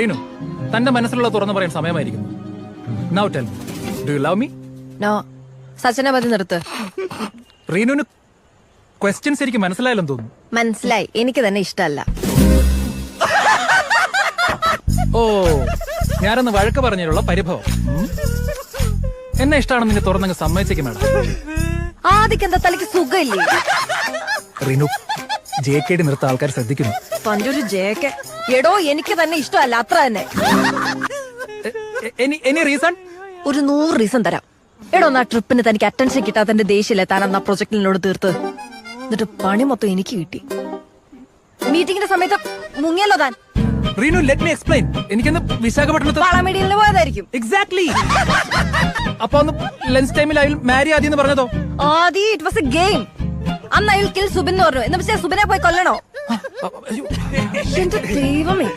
റീനു തന്റെ മനസ്സിലുള്ള തുറന്നു പറയാൻ സമയമായിരിക്കുന്നു. Now tell do you love me no സച്ചനെ മതി നിർത്ത്. റീനുവിന് ക്വസ്റ്റ്യൻസ് എനിക്ക് മനസ്സിലായില്ലെന്ന് തോന്നുന്നു. മനസ്സിലായി. എനിക്ക് തന്നെ ഇഷ്ടമല്ല. ഓ ഞാനൊന്ന് വഴക്ക് പറഞ്ഞതിലുള്ള പരിഭവം. എന്നെ ഇഷ്ടമാണെന്ന് നിന്നെ തുറന്നങ്ങ് സമ്മതിച്ചേക്ക് മാഡം. ആദ്യക്ക് എന്താ തലയ്ക്ക് സുഖമില്ലേ? റിനു ജെ കെ ഡി നിർത്ത ആൾക്കാർ ശ്രദ്ധിക്കുന്നു. തന്റെ ജെ ജേക്കെ എടോ എനിക്ക് തന്നെ ഇഷ്ടമല്ല അത്ര തന്നെ. എനി റീസൺ ഒരു നൂറ് റീസൺ തരാം. എടോ എന്നാ ട്രിപ്പിന് തനിക്ക് അറ്റൻഷൻ കിട്ടാത്തതിന്റെ ദേഷ്യല്ലേ? താൻ എന്നാ പ്രൊജക്ടിനോട് തീർത്ത്. എന്നിട്ട് പണി മൊത്തം എനിക്ക് കിട്ടി. മീറ്റിംഗിന്റെ സമയത്ത് മുങ്ങിയല്ലോ താൻ. റീനു ലെറ്റ് മീ എക്സ്പ്ലെയിൻ എനിക്കൊന്ന് വിശാഖപട്ടണത്ത് വളമീഡിയലിന് പോയതായിരിക്കും. എക്സാക്ട്ലി അപ്പൊ ഒന്ന് ലഞ്ച് ടൈമിൽ അയാൾ മാരി ആദ്യം പറഞ്ഞതോ? ഇറ്റ് വാസ് എ ഗെയിം അന്ന് അയാൾ കിൽ സുബിൻ എന്ന് പറഞ്ഞു. എന്ന് വെച്ചാൽ സുബിനെ പോയി കൊല്ലണോ. എന്റെ ദൈവമേ.